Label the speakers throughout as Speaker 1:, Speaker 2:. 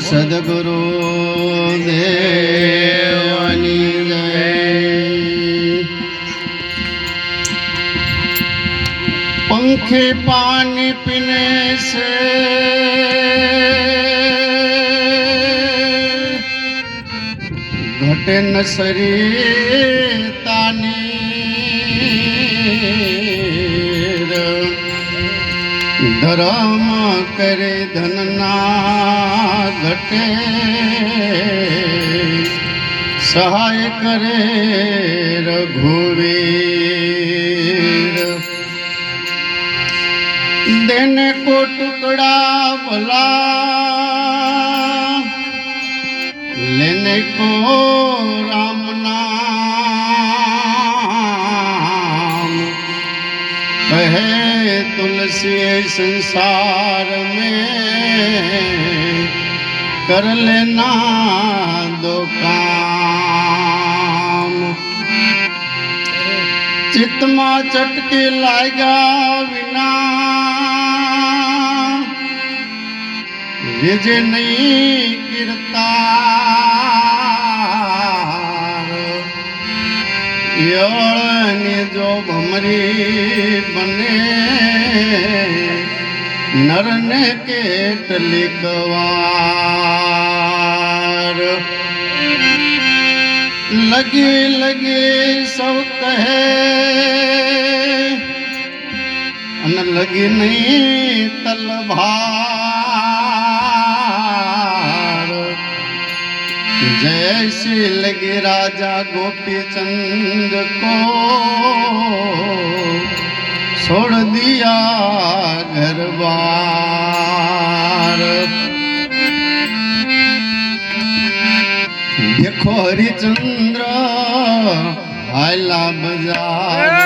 Speaker 1: સદગુરુ દેવની પંખે પાણી પીને છે ઘટે ન શરીર તાની ધર્મ કરે ધનના ઘટે. સહાય કરે રઘુવીર. દેને કો ટુકડા ભલા. લેને કો तुलसी संसार में कर लेना दो काम ચિત્તમાં ચટકી લાગ્યા વિના રીજે નહીં કીર્તાર યળની જો ભમરી બને चरण के तलिकवार लगे लगे, सब कहे। न लगे नहीं तलवार। जैसे लगे राजा गोपी चंद को छोड़ दिया દરબાર. દેખો રે ચંદ્ર હાલા બજાર.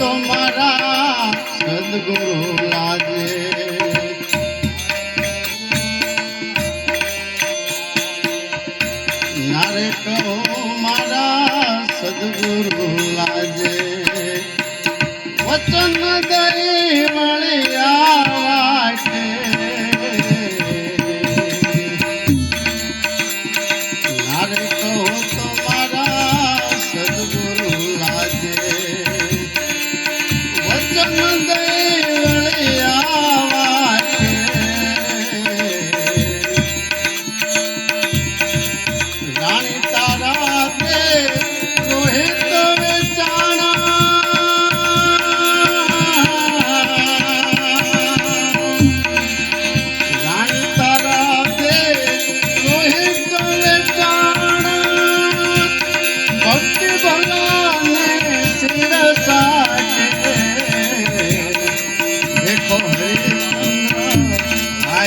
Speaker 1: તો મારા સદગુરુ લાજે નારે કહો મારા સદગુરુ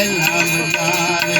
Speaker 1: love, love, love.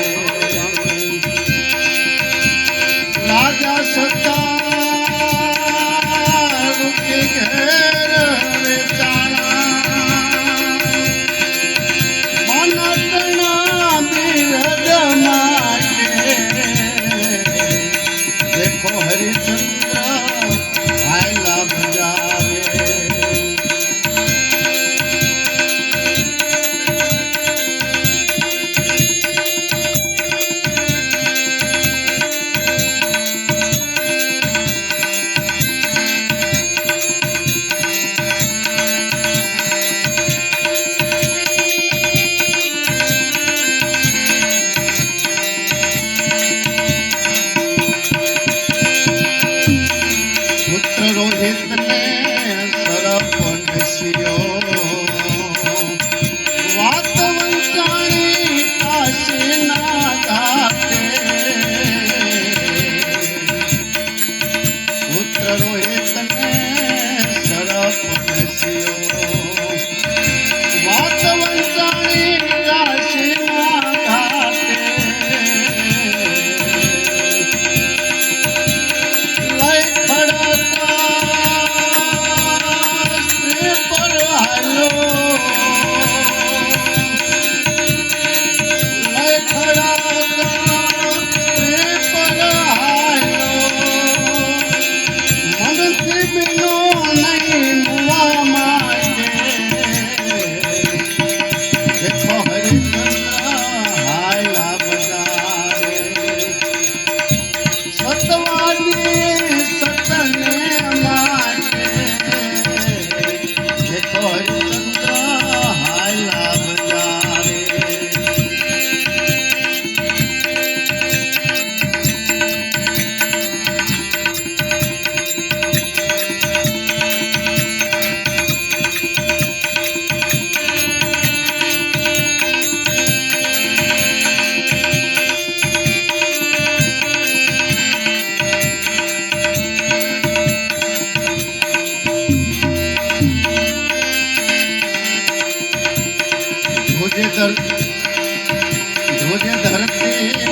Speaker 1: જોજે ધરતી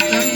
Speaker 1: Welcome.